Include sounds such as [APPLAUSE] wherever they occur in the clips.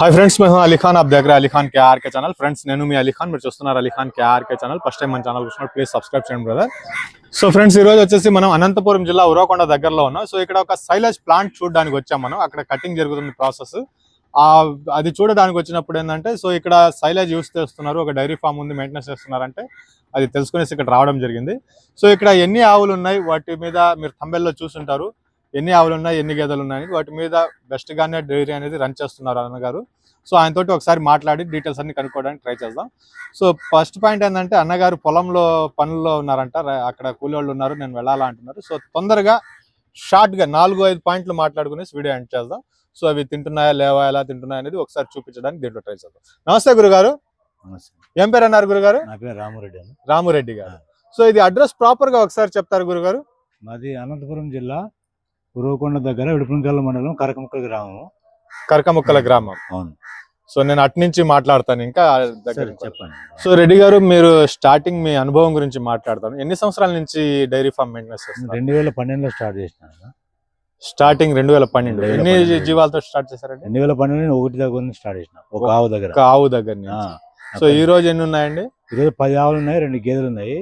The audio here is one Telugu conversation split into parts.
హాయ్ ఫ్రెండ్స్ మేము అలీఖాన్ ఆప్ దగ్గర అలీఖాన్ కేఆర్కే ఛానల్ ఫ్రెండ్స్ నేను మీ అలీఖాన్ మీరు చూస్తున్నారు Alikhan KRK channel first time మన ఛానల్ చూస్తున్నారు ప్లీజ్ సబ్స్క్రైబ్ చేయండి బ్రదర్ సో ఫ్రెండ్స్ ఈ రోజు వచ్చేసి మనం అనంతపురం జిల్లా ఉరవకొండ దగ్గరలో ఉన్నాం సో ఇక్కడ ఒక సైలేజ్ ప్లాంట్ చూడడానికి వచ్చాం మనం అక్కడ కటింగ్ జరుగుతుంది ప్రాసెస్ ఆ అది చూడడానికి వచ్చినప్పుడు ఏంటంటే సో ఇక్కడ సైలేజ్ యూస్ చేస్తున్నారు ఒక డైరీ ఫామ్ ఉంది మెయింటెనెన్స్ చేస్తున్నారంటే అది తెలుసుకునేసి ఇక్కడ రావడం జరిగింది. సో ఇక్కడ ఎన్ని ఆవులు ఉన్నాయి వాటి మీద మీరు తంబెల్లో చూసుంటారు. ఎన్ని ఆవులు ఉన్నాయి ఎన్ని గేదెలు ఉన్నాయి వాటి మీద బెస్ట్ గానే డైరీ అనేది రన్ చేస్తున్నారు అన్నగారు సో ఆయనతోటి ఒకసారి మాట్లాడి డీటెయిల్స్ అన్ని కనుక్కోవడానికి ట్రై చేద్దాం. సో ఫస్ట్ పాయింట్ ఏంటంటే అన్నగారు పొలంలో పనుల్లో ఉన్నారంట. అక్కడ కూలి వాళ్ళు ఉన్నారు నేను వెళ్ళాలా అంటున్నారు. సో తొందరగా షార్ట్గా నాలుగు ఐదు పాయింట్లు మాట్లాడుకునేసి వీడియో ఎండ్ చేద్దాం. సో అవి తింటున్నాయా లేవా ఎలా తింటున్నాయా అనేది ఒకసారి చూపించడానికి దీంట్లో ట్రై చేద్దాం. నమస్తే గురుగారు. ఏం పేరు అన్నారు గురుగారు? నా పేరు రామరెడ్డి అని రామురెడ్డి గారు. సో ఇది అడ్రస్ ప్రాపర్గా ఒకసారి చెప్తారు గురుగారు. మాది అనంతపురం జిల్లా ఉరవకొండ దగ్గర విడుపునకల్ల మండలం కరకముక్కల గ్రామం కరకముక్కల గ్రామం. అవును. సో నేను అటు నుంచి మాట్లాడతాను ఇంకా దగ్గర చెప్పండి. సో రెడ్డి గారు మీరు స్టార్టింగ్ మీ అనుభవం గురించి మాట్లాడతాను ఎన్ని సంవత్సరాల నుంచి డైరీ ఫార్మ్ మెయింటెనెన్స్ రెండు వేల పన్నెండులో స్టార్ట్ చేసిన స్టార్టింగ్ రెండు వేల పన్నెండు. 2012. ఎన్ని జీవాలతో స్టార్ట్ చేశారండి? రెండు వేల పన్నెండు నేను ఒకటి దగ్గర నుంచి స్టార్ట్ చేసిన. ఒక ఆవు దగ్గర. ఒక ఆవు దగ్గర సో ఈ రోజు ఎన్ని ఉన్నాయండి? ఈరోజు పది ఆవులు ఉన్నాయి రెండు గేదెలు ఉన్నాయి.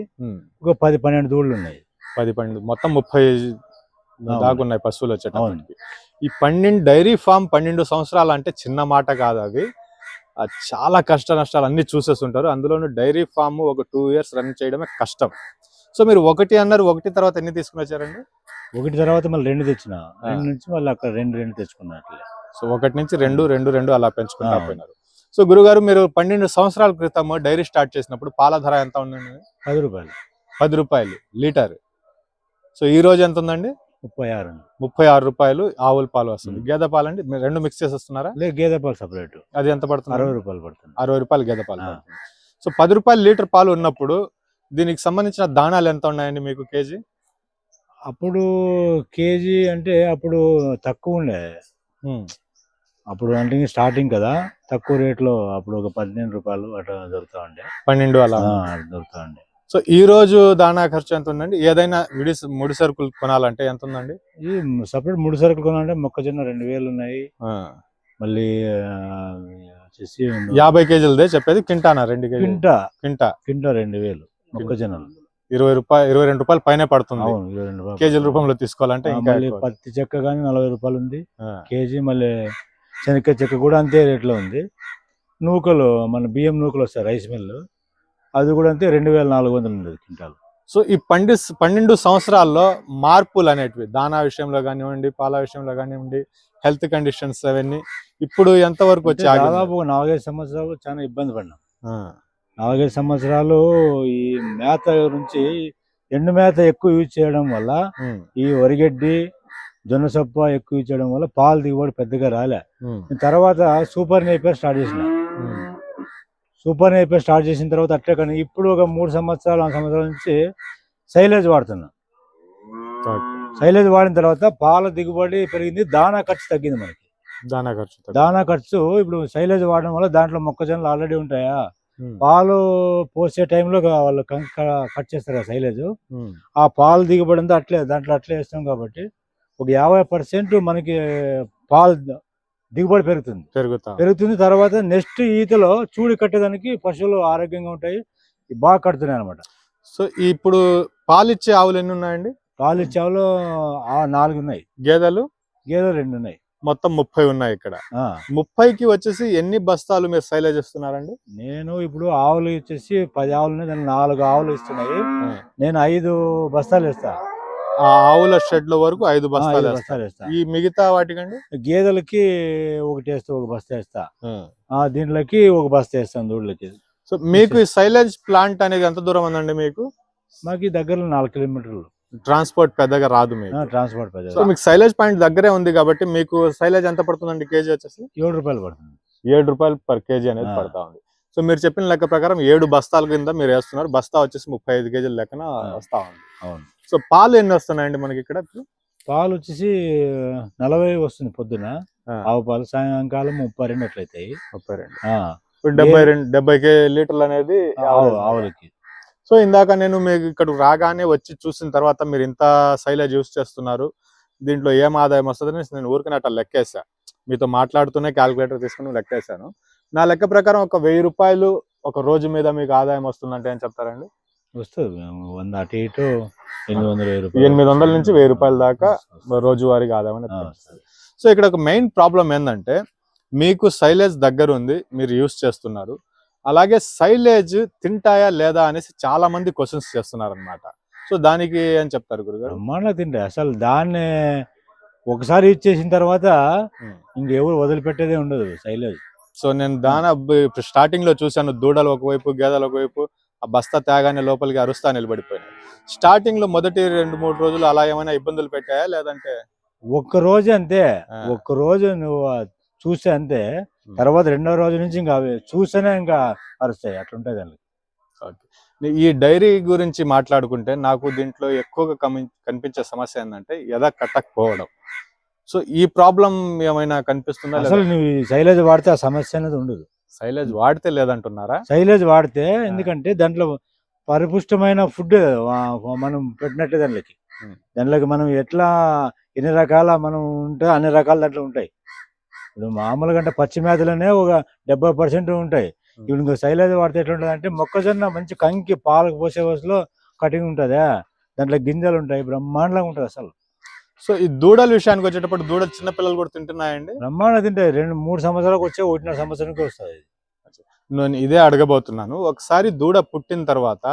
ఒక పది పన్నెండు దూడలు ఉన్నాయి. పది పన్నెండు. మొత్తం ముప్పై దాకా ఉన్నాయి పశువులు. వచ్చేటప్పటికి. ఈ పన్నెండు డైరీ ఫామ్ పన్నెండు సంవత్సరాలు అంటే చిన్న మాట కాదు అవి చాలా కష్ట నష్టాలు అన్ని చూసేస్తుంటారు. అందులోనూ డైరీ ఫామ్ ఒక టూ ఇయర్స్ రన్ చేయడమే కష్టం. సో మీరు ఒకటి అన్నారు ఒకటి తర్వాత ఎన్ని తీసుకుని వచ్చారండి? ఒకటి తర్వాత మళ్ళీ రెండు తెచ్చిన. రెండు నుంచి మళ్ళీ అక్కడ రెండు రెండు తెచ్చుకున్నట్లే. సో ఒకటి నుంచి రెండు రెండు రెండు అలా పెంచుకుంటా. పోయినారు. సో గురుగారు మీరు పన్నెండు సంవత్సరాల క్రితం డైరీ స్టార్ట్ చేసినప్పుడు పాల ధర ఎంత ఉందండి? పది రూపాయలు. పది రూపాయలు లీటర్. సో ఈ రోజు ఎంత ఉందండి? ముప్పై ఆరు ముప్పై ఆరు రూపాయలు ఆవుల పాలు వస్తుంది. గేదె పాలు అండి రెండు మిక్స్ చేసేస్తున్నారా? లేదు గేదె పాలు సపరేట్. అది ఎంత పడుతుంది? అరవై రూపాయలు పడుతుంది. అరవై రూపాయలు గేదె పాలు. సో పది రూపాయలు లీటర్ పాలు ఉన్నప్పుడు దీనికి సంబంధించిన దాణాలు ఎంత ఉన్నాయండి మీకు కేజీ? అప్పుడు కేజీ అంటే అప్పుడు తక్కువ ఉండే. అప్పుడు అంటే స్టార్టింగ్ కదా తక్కువ రేట్లో అప్పుడు ఒక పదిహేను రూపాయలు అట్లా దొరుకుతా ఉండే. పన్నెండు అలా దొరుకుతా ఉండే. సో ఈ రోజు దాణా ఖర్చు ఎంత ఉందండి? ఏదైనా విడి ముడి సరుకులు కొనాలంటే ఎంత ఉందండి? ఈ సపరేట్ మూడు సరుకులు కొనాలంటే మొక్కజొన్న రెండు వేలు ఉన్నాయి. ఆ. మళ్ళీ వచ్చేసి యాభై కేజీలదే చెప్పేది కింటానా రెండు కేజీ కింటా. కింటా. కింటా రెండు వేలు మొక్కజొన్నలు. ఇరవై రూపాయలు ఇరవై రెండు రూపాయలు పైన పడుతుంది. కేజీల రూపంలో తీసుకోవాలంటే మళ్ళీ. పత్తి చెక్క కానీ నలభై రూపాయలు ఉంది. కేజీ మళ్ళీ శనగకాయ చెక్క కూడా అంతే రేట్లో ఉంది. నూకలు మన బియ్యం నూకలు వస్తాయి రైస్ మిల్ అది కూడా అంతే రెండు వేల నాలుగు వందలు ఉండేది క్వింటాల్. సో ఈ పండి పన్నెండు సంవత్సరాల్లో మార్పులు అనేటివి దానా విషయంలో కానివ్వండి పాల విషయంలో కానివ్వండి హెల్త్ కండిషన్స్ అవన్నీ ఇప్పుడు ఎంత వరకు వచ్చి? దాదాపు నాలుగైదు సంవత్సరాలు చాలా ఇబ్బంది పడినాం నాలుగైదు సంవత్సరాలు ఈ మేత నుంచి ఎండు మేత ఎక్కువ యూజ్ చేయడం వల్ల ఈ వరిగడ్డి జొన్న సొప్ప ఎక్కువ యూజ్ చేయడం వల్ల పాలు దిగుబడి పెద్దగా రాలే. తర్వాత సూపర్ నేపర్ స్టార్ట్ చేసిన. సూపర్ నేపర్ స్టార్ట్ చేసిన తర్వాత అట్లే కానీ ఇప్పుడు ఒక మూడు సంవత్సరాలు నాలుగు సంవత్సరాల నుంచి సైలేజ్ వాడుతున్నా. సైలేజ్ వాడిన తర్వాత పాల దిగుబడి పెరిగింది దానా ఖర్చు తగ్గింది మనకి. దానా ఖర్చు దానా ఖర్చు ఇప్పుడు సైలేజ్ వాడడం వల్ల దాంట్లో మొక్కజొన్నలు ఆల్రెడీ ఉంటాయా? పాలు పోసే టైంలో వాళ్ళు కట్ చేస్తారు సైలేజ్. ఆ పాలు దిగుబడి అంతా అట్లే దాంట్లో అట్లే వేస్తాం కాబట్టి ఒక యాభై పర్సెంట్ మనకి పాలు దిగుబడి పెరుగుతుంది. పెరుగుతా. పెరుగుతుంది. తర్వాత నెక్స్ట్ ఈతలో చూడి కట్టేదానికి పశువులు ఆరోగ్యంగా ఉంటాయి. బాగా కడుతున్నాయి అనమాట సో ఇప్పుడు పాలిచ్చే ఆవులు ఎన్ని ఉన్నాయండి? పాలు ఇచ్చావులో ఆ నాలుగు ఉన్నాయి. గేదెలు? గేదెలు రెండు ఉన్నాయి. మొత్తం ముప్పై ఉన్నాయి ఇక్కడ. ముప్పైకి వచ్చేసి ఎన్ని బస్తాలు మీరు సైలేజ్ ఇస్తున్నారండి? నేను ఇప్పుడు ఆవులు వచ్చేసి పది ఆవులు దానికి నాలుగు ఆవులు ఇస్తున్నాయి. నేను ఐదు బస్తాలు ఇస్తా ఆ ఆవుల షెడ్ల వరకు ఐదు బస్తాలు ఇస్తా ఈ మిగతా వాటికండి? గేదెలకి ఒకటి వేస్తా ఒక బస్తా వేస్తా. ఆ. దీంట్లోకి ఒక బస్తా వేస్తాను దూడలకి. సో మీకు ఈ సైలేజ్ ప్లాంట్ అనేది ఎంత దూరం ఉందండి మీకు? మాకు ఈ దగ్గరలో నాలుగు కిలోమీటర్లు. ట్రాన్స్పోర్ట్ పెద్దగా రాదు మీకు. ట్రాన్స్పోర్ట్ పెద్ద సో మీకు సైలేజ్ పాయింట్ దగ్గరే ఉంది కాబట్టి మీకు సైలేజ్ ఎంత పడుతుందండి కేజీ వచ్చేసి? ఏడు రూపాయలు పడుతుంది. ఏడు రూపాయలు పర్ కేజీ అనేది. పడతా ఉంది. సో మీరు చెప్పిన లెక్క ప్రకారం ఏడు బస్తాల కింద మీరు వేస్తున్నారు. బస్తా వచ్చేసి ముప్పై ఐదు కేజీల లెక్కన. వస్తా ఉంది. అవును. సో పాలు ఎన్ని వస్తున్నాయండి మనకి ఇక్కడ? పాలు వచ్చేసి నలభై వస్తుంది పొద్దున. ఆవు పాలు సాయంకాలం ముప్పై రెండు అట్లయితాయి. ముప్పై రెండు. ఇప్పుడు డెబ్బై రెండు డెబ్బై కే లీటర్లు అనేది ఆవు ఆవులకి. సో ఇందాక నేను మీకు ఇక్కడ రాగానే వచ్చి చూసిన తర్వాత మీరు ఇంత సైలేజ్ యూస్ చేస్తున్నారు. దీంట్లో ఏం ఆదాయం వస్తుందని నేను ఊరికనే అట్లా లెక్కేసా మీతో మాట్లాడుతూనే క్యాలిక్యులేటర్ తీసుకుని లెక్కేశాను. నా లెక్క ప్రకారం ఒక వెయ్యి రూపాయలు ఒక రోజు మీద మీకు ఆదాయం వస్తుందంటే ఏం చెప్తారండి? వస్తుంది. వంద అటు ఇటు ఎనిమిది వందల వెయ్యి రూపాయలు ఎనిమిది వందల నుంచి వెయ్యి రూపాయల దాకా రోజువారీగా ఆదాయం పెంచుతుంది. సో ఇక్కడ ఒక మెయిన్ ప్రాబ్లం ఏంటంటే మీకు సైలేజ్ దగ్గర ఉంది మీరు యూస్ చేస్తున్నారు. అలాగే సైలేజ్ తింటాయా లేదా అనేసి చాలా మంది క్వశ్చన్స్ చేస్తున్నారు అనమాట సో దానికి ఏం చెప్తారు గురుగారు? బ్రహ్మాండంగా తింటాయి. అసలు దాన్ని ఒకసారి యూజ్ చేసిన తర్వాత. ఇంకెవరు వదిలిపెట్టేదే ఉండదు శైలేజ్ సో నేను దాని స్టార్టింగ్లో చూశాను దూడలు ఒకవైపు గేదెలు ఒకవైపు ఆ బస్తా తేగానే లోపలికి అరుస్తా నిలబడిపోయినాయి. స్టార్టింగ్లో మొదటి రెండు మూడు రోజులు అలా ఏమైనా ఇబ్బందులు పెట్టాయా? లేదంటే ఒక్క రోజు అంతే. ఒక్క రోజు నువ్వు చూస్తే అంతే. తర్వాత రెండో రోజు నుంచి ఇంకా అవి చూస్తేనే ఇంకా అరుస్తాయి. అట్లుంటాయి దానికి. ఈ డైరీ గురించి మాట్లాడుకుంటే నాకు దీంట్లో ఎక్కువగా కనిపించే సమస్య ఏంటంటే ఎద కట్టకపోవడం సో ఈ ప్రాబ్లం ఏమైనా కనిపిస్తుందా? అసలు నువ్వు ఈ శైలేజ్ వాడితే ఆ సమస్య అనేది ఉండదు. సైలేజ్ వాడితే లేదంటున్నారా? శైలేజ్ వాడితే ఎందుకంటే దాంట్లో పరిపుష్టమైన ఫుడ్ మనం పెట్టినట్టే దాంట్లోకి. దాంట్లోకి మనం ఎట్లా ఎన్ని రకాల మనం ఉంటే అన్ని రకాల దాంట్లో ఉంటాయి. ఇప్పుడు మామూలుగా అంటే పచ్చి మేతలోనే ఒక డెబ్బై పర్సెంట్ ఉంటాయి. ఇప్పుడు ఇంకా శైలేజ్ వాడితే ఎట్లా ఉంటుంది అంటే మొక్కజొన్న మంచి కంకి పాలకు పోసే వయసులో కటింగ్ ఉంటుందా? దాంట్లో గింజలు ఉంటాయి బ్రహ్మాండంగా ఉంటుంది అసలు. సో ఈ దూడల విషయానికి వచ్చేటప్పుడు దూడలు చిన్న పిల్లలు కూడా తింటున్నాయండి? బ్రహ్మాండం తింటాయి రెండు మూడు సంవత్సరాలకు వచ్చే ఒకటిన్నర సంవత్సరానికి వస్తుంది నేను ఇదే అడగబోతున్నాను. ఒకసారి దూడ పుట్టిన తర్వాత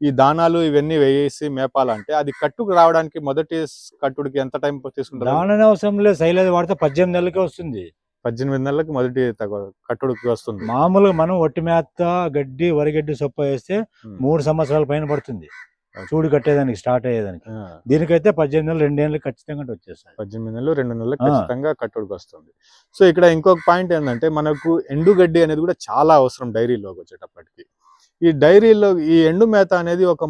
ఈ దానాలు ఇవన్నీ వేసి మేపాలంటే అది కట్టుకు రావడానికి మొదటి కట్టుడికి ఎంత టైం తీసుకుంటారు? దాని అవసరం లేదు. శైలేజ్ వాడితే పద్దెనిమిది నెలలకే వస్తుంది. పద్దెనిమిది నెలలకు మొదటి కట్టుడికి వస్తుంది. మామూలుగా మనం ఒట్టి మేత గడ్డి వరిగడ్డి సొప్ప వేస్తే. మూడు సంవత్సరాల పైన పడుతుంది. చూడు కట్టేదానికి స్టార్ట్ అయ్యేదానికి. దీనికైతే పద్దెనిమిది నెలలు రెండేళ్ళు ఖచ్చితంగా వచ్చేస్తాయి పద్దెనిమిది నెలలు రెండు నెలలకు ఆ. ఖచ్చితంగా కట్టుడికి వస్తుంది. సో ఇక్కడ ఇంకొక పాయింట్ ఏంటంటే మనకు ఎండుగడ్డి అనేది కూడా చాలా అవసరం డైరీలోకి వచ్చేటప్పటికి. ఈ డైరీలో ఈ ఎండు మేత అనేది ఒక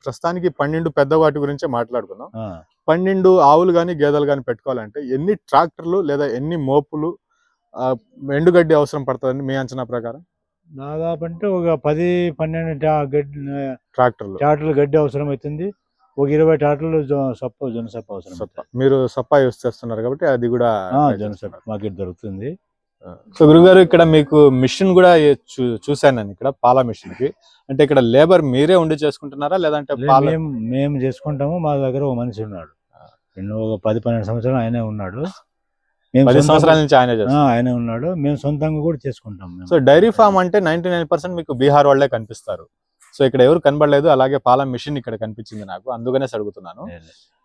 ప్రస్తుతానికి పన్నెండు పెద్ద వాటి గురించే మాట్లాడుకుందాం. ఆ. పన్నెండు ఆవులు కానీ గేదెలు కానీ పెట్టుకోవాలంటే ఎన్ని ట్రాక్టర్లు లేదా ఎన్ని మోపులు ఎండుగడ్డి అవసరం పడుతుందండి మీ అంచనా ప్రకారం? దాదాపు అంటే ఒక పది పన్నెండు గడ్డి ట్రాక్టర్లు. టాటర్లు గడ్డి అవసరం అవుతుంది ఒక ఇరవై టాటర్లు జొ- సొప్ప జొన్న సొప్ప అవసరం సొప్ప. మీరు సొప్ప యూస్ చేస్తున్నారు కాబట్టి అది కూడా ఆ, try జొన్న సొప్ప చేస్తున్నారు. మాకు దొరుకుతుంది సో గురుగారు ఇక్కడ మీకు మిషన్ కూడా ఏ- చూ- చూశాను నేను ఇక్కడ పాల మిషన్కి అంటే ఇక్కడ లేబర్ మీరే ఉండి చేసుకుంటున్నారా? లేదంటే మేము చేసుకుంటాము. మా దగ్గర ఒక మనిషి ఉన్నాడు. ఒక పది పన్నెండు సంవత్సరాలు ఆయనే ఉన్నాడు. మేము పది సొంతంగా- సంవత్సరాల నుంచి ఆయన ఆయనే ఉన్నాడు. మేము సొంతంగా కూడా చేసుకుంటాం. సో డైరీ ఫామ్ అంటే నైన్టీ నైన్ పర్సెంట్ మీకు బీహార్ వాళ్ళే కనిపిస్తారు. సో ఇక్కడ ఎవరు కనబడలేదు అలాగే పాల మిషన్ ఇక్కడ కనిపించింది నాకు. అందుకనే అడుగుతున్నాను.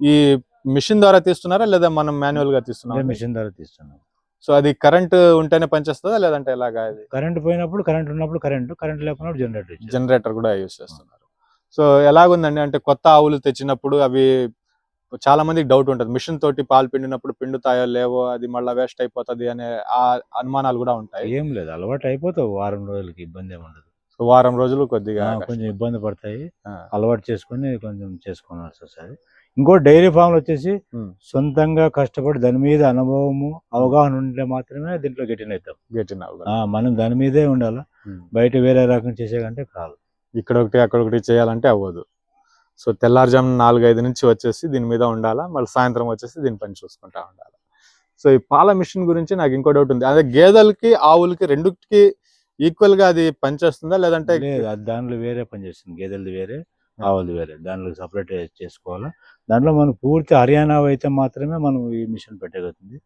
ఈ మిషన్ ద్వారా తీస్తున్నారా లేదా మనం మాన్యువల్గా తీస్తున్నాం మిషన్ ద్వారా తీస్తున్నాం. సో అది కరెంట్ ఉంటేనే పనిచేస్తుందా లేదంటే ఎలాగా అది? కరెంట్ పోయినప్పుడు కరెంట్ ఉన్నప్పుడు కరెంట్ కరెంట్ లేకున్నప్పుడు జనరేటర్. జనరేటర్ కూడా యూస్ చేస్తున్నారు. సో ఎలాగుందండి? అంటే కొత్త ఆవులు తెచ్చినప్పుడు అవి చాలా మందికి డౌట్ ఉంటుంది. మిషన్ తోటి పాలు పిండినప్పుడు పిండుతాయో లేవో అది మళ్ళీ వేస్ట్ అయిపోతది అనే ఆ అనుమానాలు కూడా ఉంటాయి. ఏం లేదు అలవాటు అయిపోతావు. వారం రోజులకి ఇబ్బంది ఏమి ఉండదు. సో వారం రోజులు కొద్దిగా కొంచెం ఇబ్బంది పడతాయి. అలవాటు చేసుకొని కొంచెం చేసుకోవాల్సి వస్తుంది. ఇంకో డైరీ ఫామ్లు వచ్చేసి. సొంతంగా కష్టపడి దాని మీద అనుభవము అవగాహన ఉంటే మాత్రమే దీంట్లో గెటిన్ అవుతాం. ఆ, మనం దాని మీదే ఉండాలి. బయట వేరే రకం చేసే కంటే కాదు. ఇక్కడ ఒకటి అక్కడ ఒకటి చేయాలంటే అవ్వదు. సో తెల్లారుజామున నాలుగు ఐదు నుంచి వచ్చేసి దీని మీద ఉండాలా? మళ్ళీ సాయంత్రం వచ్చేసి దీని పని చూసుకుంటా ఉండాలి? సో ఈ పాల మిషన్ గురించి నాకు ఇంకో డౌట్ ఉంది. అదే గేదెలకి ఆవులకి రెండుకి ఈక్వల్గా అది పనిచేస్తుందా? లేదంటే దాంట్లో వేరే పని చేస్తుంది. గేదెలది వేరే ఆవులది వేరే. దాంట్లో సపరేట్ చేసుకోవాలా? దాంట్లో మనకు పూర్తి హర్యానా అయితే మాత్రమే మనం ఈ మిషన్ పెట్టగలుగుతుంది.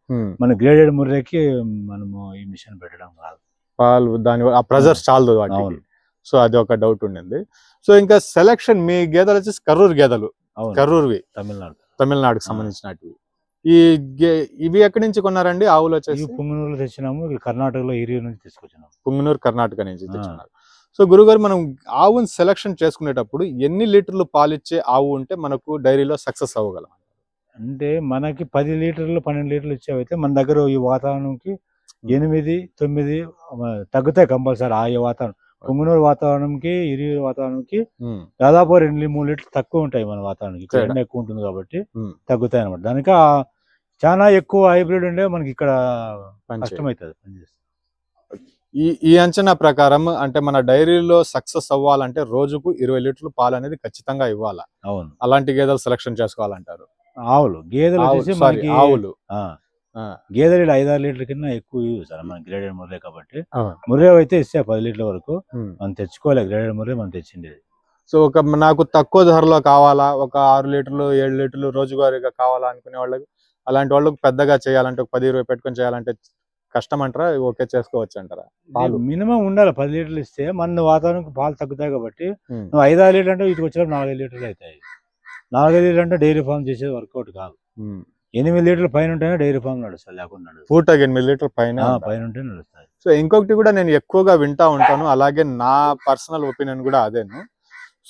మన గ్రేడెడ్ ముర్రెకి మనము ఈ మిషన్ పెట్టడం కాదు. పాలు దాని ఆ ప్రెజర్ చాలదు సో అది ఒక డౌట్ ఉండింది. సో ఇంకా సెలక్షన్ మీ గేదెలు వచ్చేసి కర్రూరు గేదెలు. కర్రూరువి. తమిళనాడు. తమిళనాడుకి ఆ. సంబంధించినవి ఈ ఇవి ఎక్కడి నుంచి కొన్నారండి? ఆవులు వచ్చేసి? పుంగనూరులో తెచ్చినాము. కర్ణాటకలో ఏరియా నుంచి తీసుకొచ్చినాము పుంగనూరు కర్ణాటక నుంచి ఆ. తెచ్చుకున్నారు సో గురుగారు మనం ఆవుని సెలక్షన్ చేసుకునేటప్పుడు ఎన్ని లీటర్లు పాలిచ్చే ఆవు ఉంటే మనకు డైరీలో సక్సెస్ అవ్వగలం? అంటే మనకి పది లీటర్లు పన్నెండు లీటర్లు ఇచ్చేవైతే మన దగ్గర ఈ వాతావరణంకి ఎనిమిది తొమ్మిది తగ్గుతాయి కంపల్సరీ ఆ వాతావరణం. పుంగనూరు వాతావరణంకి ఇరి వాతావరణంకి దాదాపు రెండు మూడు లీటర్లు తక్కువ ఉంటాయి మన వాతావరణానికి. ఎండ ఎక్కువ ఉంటుంది కాబట్టి తగ్గుతాయి అనమాట దానికి చాలా ఎక్కువ హైబ్రిడ్ ఉండే మనకి ఇక్కడ. కష్టమవుతుంది పనిచేస్తుంది. ఈ ఈ అంచనా ప్రకారం అంటే మన డైరీలో సక్సెస్ అవ్వాలంటే రోజుకు ఇరవై లీటర్లు పాలు అనేది ఖచ్చితంగా ఇవ్వాలి? అవును. అలాంటి గేదెలు సెలక్షన్ చేసుకోవాలంటారు? ఆవులు. గేదెలు ఆవులు గేదె రేటు ఐదారు లీటర్ కింద ఎక్కువ ఇవ్వు సార్ మన గ్రేడెడ్ ముర్రే కాబట్టి. ముర్రే అయితే ఇస్తే పది లీటర్ల వరకు. మనం తెచ్చుకోలే గ్రేడెడ్ ముర్రే మనం తెచ్చిండేది. సో ఒక నాకు తక్కువ ధరలో కావాలా? ఒక ఆరు లీటర్లు ఏడు లీటర్లు రోజువారీగా కావాలా అనుకునే వాళ్ళకి? అలాంటి వాళ్ళకి పెద్దగా చేయాలంటే ఒక పది ఇరవై పెట్టుకొని చేయాలంటే కష్టం అంటారా? ఓకే చేసుకోవచ్చు అంటారా? పాలు. మినిమం ఉండాలి పది లీటర్లు ఇస్తే మన వాతావరణం పాలు తగ్గుతాయి కాబట్టి. నువ్వు ఐదారు లీటర్ అంటే ఇటుకు వచ్చినప్పుడు నాలుగైదు లీటర్లు అవుతాయి. నాలుగైదు లీటర్ అంటే డైరీ ఫామ్ చేసేది వర్కౌట్ కాదు. ఎనిమిది లీటర్ల పైన ఉంటేనే డైరీ ఫామ్ నడుస్తుంది లేకుండా పూటకి ఎనిమిది లీటర్ పైన. పైన ఉంటే నడుస్తుంది. సో ఇంకొకటి కూడా నేను ఎక్కువగా వింటా ఉంటాను అలాగే నా పర్సనల్ ఒపీనియన్ కూడా అదేను.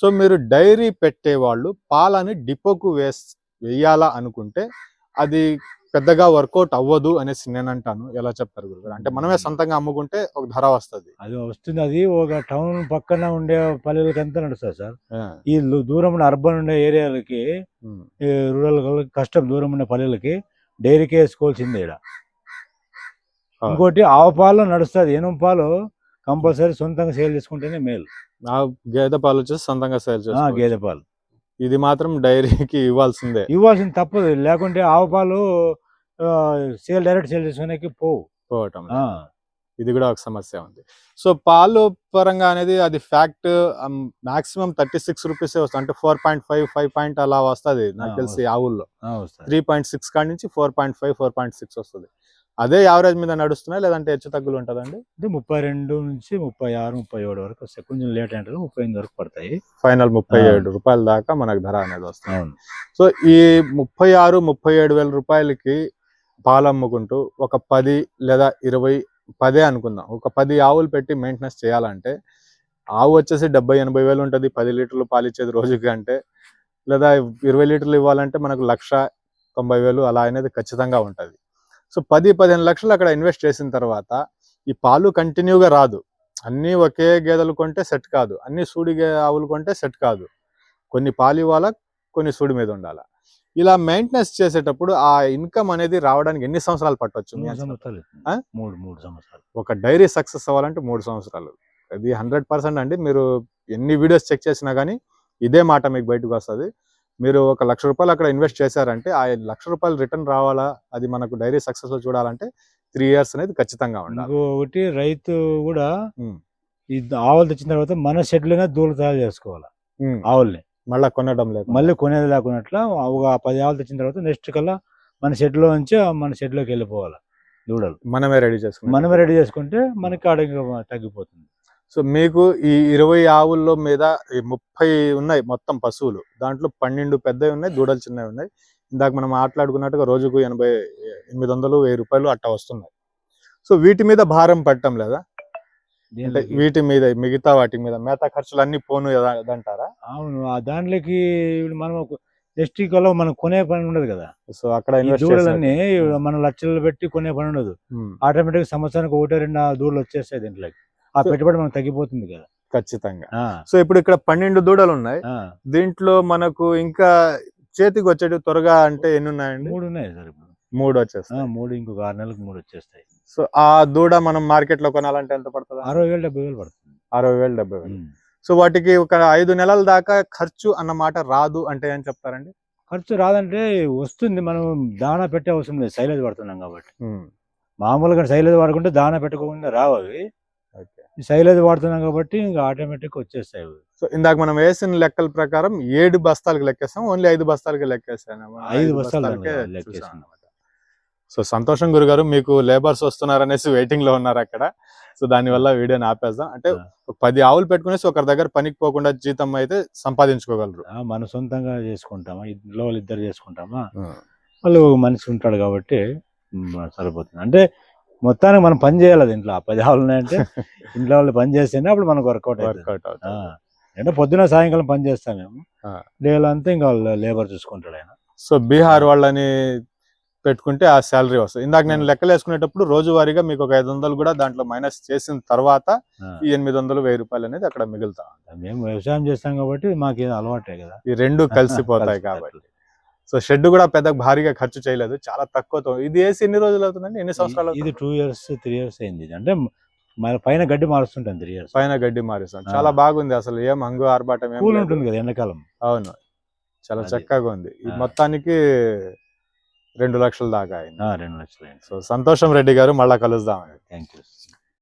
సో మీరు డైరీ పెట్టే వాళ్ళు పాలని డిపోకు వేస్ వేయాలా అనుకుంటే అది పెద్దగా వర్కౌట్ అవ్వదు అనేసి నేను అంటాను. ఎలా చెప్తారు గురుగారు అంటే మనమే సొంతంగా అమ్ముకుంటే ఒక ధర వస్తుంది. అది వస్తుంది. అది ఒక టౌన్ పక్కన ఉండే పల్లెలకి అంతా నడుస్తుంది సార్? ఈ దూరం ఉన్న అర్బన్ ఉండే ఏరియాలకి రూరల్ కష్టం దూరం ఉన్న పల్లెలకి డైరీకి వేసుకోవాల్సిందే ఆ. ఇంకోటి ఆవు పాలు నడుస్తుంది. ఎనుం పాలు కంపల్సరీ సొంతంగా సేల్ చేసుకుంటేనే మేలు. ఆ గేదె పాలు వచ్చేసి సొంతంగా సేల్ చేసుకోవచ్చు. గేదె పాలు. ఇది మాత్రం డైరీకి ఇవ్వాల్సిందే. ఇవ్వాల్సింది తప్పదు. లేకుంటే ఆవు పాలు సేల్ డైరెక్ట్ సేల్ చేసుకునేకి పోవు. పోవటం ఇది కూడా ఒక సమస్య ఉంది. సో పాలు పరంగా అనేది అది fact maximum thirty six rupees వస్తుంది. అంటే four point five five point అలా వస్తుంది. నాకు తెలిసి ఆవుల్లో. త్రీ పాయింట్ సిక్స్ కాడి నుంచి four point five four point six వస్తుంది. అదే యావరేజ్ మీద నడుస్తున్నాయి లేదంటే హెచ్చు తగ్గులు ఉంటుందండి అంటే ముప్పై రెండు నుంచి ముప్పై ఆరు ముప్పై ఏడు వరకు వస్తాయి కొంచెం లేట్ అంటే ముప్పై ఎనిమిది వరకు పడతాయి. ఫైనల్ ముప్పై. ఏడు రూపాయల దాకా మనకు ధర అనేది వస్తుంది. సో ఈ ముప్పై ఆరు ముప్పై ఏడు వేల రూపాయలకి పాలు అమ్ముకుంటూ ఒక పది లేదా ఇరవై పదే అనుకుందాం. ఒక పది ఆవులు పెట్టి మెయింటెనెన్స్ చేయాలంటే ఆవు వచ్చేసి డెబ్బై ఎనభై వేలు ఉంటుంది. పది లీటర్లు పాలు ఇచ్చేది రోజుకి అంటే లేదా ఇరవై లీటర్లు ఇవ్వాలంటే మనకు లక్ష తొంభై వేలు అలా అనేది ఖచ్చితంగా ఉంటుంది. సో పది పదిహేను లక్షలు అక్కడ ఇన్వెస్ట్ చేసిన తర్వాత ఈ పాలు కంటిన్యూగా రాదు. అన్నీ ఒకే గేదెలు కొంటే సెట్ కాదు. అన్ని సూడి గే ఆవులు కొంటే సెట్ కాదు. కొన్ని పాలు ఇవ్వాలా కొన్ని సూడి మీద ఉండాలా. ఇలా మెయింటెనెన్స్ చేసేటప్పుడు ఆ ఇన్కమ్ అనేది రావడానికి ఎన్ని సంవత్సరాలు? మూడు మూడు సంవత్సరాలు. ఒక డైరీ సక్సెస్ అవ్వాలంటే మూడు సంవత్సరాలు. అది హండ్రెడ్ పర్సెంట్ అండి. మీరు ఎన్ని వీడియోస్ చెక్ చేసినా కానీ ఇదే మాట మీకు బయటకు వస్తుంది. మీరు ఒక లక్ష రూపాయలు అక్కడ ఇన్వెస్ట్ చేశారంటే ఆ లక్ష రూపాయలు రిటర్న్ రావాలా? అది మనకు డైరీ సక్సెస్ చూడాలంటే త్రీ ఇయర్స్ అనేది ఖచ్చితంగా ఉండాలి. ఇంకొకటి రైతు కూడా. ఈ ఆవులు తెచ్చిన తర్వాత మన షెడ్లోనే దూలు తయారు చేసుకోవాలి. ఆవుల్ని. మళ్ళా కొనడం లేదు మళ్ళీ కొనేది లేకున్నట్ల ఒక పది ఆవులు తెచ్చిన తర్వాత నెక్స్ట్ కల్లా మన షెడ్లో నుంచి మన షెడ్లోకి వెళ్ళిపోవాలి దూడలు. మనమే రెడీ చేసుకున్నాం మనమే రెడీ చేసుకుంటే మనకి ఆడ తగ్గిపోతుంది. సో మీకు ఈ ఇరవై ఆవుల్లో మీద ముప్పై ఉన్నాయి మొత్తం పశువులు. దాంట్లో పన్నెండు పెద్దవి ఉన్నాయి దూడలు చిన్నవి ఉన్నాయి. ఇందాక మనం మాట్లాడుకున్నట్టుగా రోజుకు ఎనభై ఎనిమిది వందలు వెయ్యి రూపాయలు అట్టా వస్తున్నాయి. సో వీటి మీద భారం పట్టడం లేదా? అంటే వీటి మీద మిగతా వాటి మీద మేతా ఖర్చులు అన్ని పోను అంటారా? అవును ఆ దాంట్లోకి మనం నెక్స్ట్ కల్లా మనం కొనే పని ఉండదు కదా. సో అక్కడ దూడలన్నీ మనం లక్షలు పెట్టి కొనే పని ఉండదు. ఆటోమేటిక్ సంవత్సరానికి ఒకటి రెండు దూడలు వచ్చేస్తాయి దీంట్లోకి. ఆ పెట్టుబడి మనకు తగ్గిపోతుంది కదా. ఖచ్చితంగా. సో ఇప్పుడు ఇక్కడ పన్నెండు దూడలు ఉన్నాయి ఆ. దీంట్లో మనకు ఇంకా చేతికి వచ్చేటి త్వరగా అంటే ఎన్ని ఉన్నాయండి? మూడు ఉన్నాయి సార్ ఇప్పుడు. మూడు ఆ, వచ్చేస్తాయి మూడు ఇంకొక ఆరు నెలలకు మూడు వచ్చేస్తాయి. సో ఆ దూడ మనం మార్కెట్లో కొనాలంటే ఎంత పడుతుంది? అరవై వేలు డెబ్బై వేలు పడుతుంది. అరవై వేలు డెబ్బై వేలు. సో వాటికి ఒక ఐదు నెలల దాకా ఖర్చు అన్నమాట రాదు అంటే ఏం చెప్తారండి? ఖర్చు రాదంటే వస్తుంది. మనం దానా పెట్టే అవసరం లేదు. సైలేజ్ పడుతున్నాం కాబట్టి. మామూలుగా సైలేజ్ వాడుకుంటే దానా పెట్టుకోకుండా రావు అవి. సైలేజ్ వాడుతున్నాం కాబట్టి ఇంకా ఆటోమేటిక్ వచ్చేస్తాయి. సో ఇందాక మనం వేసిన లెక్కల ప్రకారం ఏడు బస్తాలకు లెక్కేస్తాం ఓన్లీ ఐదు బస్తాలకి లెక్కేసాను ఐదు బస్తాలు లెక్కేసాం. సో సంతోషం గురుగారు మీకు లేబర్స్ వస్తున్నారనేసి వెయిటింగ్లో ఉన్నారు అక్కడ. సో దాని వల్ల వీడియోని ఆపేద్దాం. అంటే పది ఆవులు పెట్టుకునేసి ఒకరి దగ్గర పనికి పోకుండా జీతం అయితే సంపాదించుకోగలరు. మన సొంతంగా చేసుకుంటామా? ఇంట్లో ఇద్దరు చేసుకుంటామా? వాళ్ళు ఒక మనిషి ఉంటాడు కాబట్టి సరిపోతుంది. అంటే మొత్తానికి మనం పని చేయాలి ఆ పది ఆవులు ఉన్నాయంటే [LAUGHS] ఇంట్లో వాళ్ళు పని చేస్తేనే అప్పుడు మనకు వర్కౌట్ వర్కౌట్ అంటే పొద్దున సాయంకాలం పని చేస్తాం మేము. డేలో అంతా ఇంకా లేబర్ చూసుకుంటాడు ఆయన. సో బీహార్ వాళ్ళని పెట్టుకుంటే ఆ శాలరీ వస్తుంది. ఇందాక నేను లెక్కలు వేసుకునేటప్పుడు రోజువారీగా మీకు ఒక ఐదు వందలు కూడా దాంట్లో మైనస్ చేసిన తర్వాత ఈ ఎనిమిది వందలు వెయ్యి రూపాయలు అనేది అక్కడ మిగులుతా. మేము వ్యవసాయం చేస్తాం కాబట్టి మాకు ఏదో అలవాటే కదా. ఈ రెండు [LAUGHS] కలిసిపోతాయి. కాబట్టి. సో షెడ్ కూడా పెద్ద భారీగా ఖర్చు చేయలేదు చాలా తక్కువతో ఇది వేసి ఎన్ని రోజులు అవుతుందండి ఎన్ని సంవత్సరాలు ఇది? టూ ఇయర్స్ త్రీ ఇయర్స్ అయింది. అంటే మన పైన గడ్డి మారుస్తుంటాం త్రీ ఇయర్స్ పైన గడ్డి మారిస్తాం. చాలా బాగుంది అసలు ఏం హంగు ఆర్భాటం కూల్. ఉంటుంది కదా ఎండాకాలం అవును చాలా. చక్కగా ఉంది. మొత్తానికి రెండు లక్షల దాకా అయింది రెండు లక్షలు సో సంతోషం రెడ్డి గారు మళ్ళా కలుద్దాం థ్యాంక్ యూ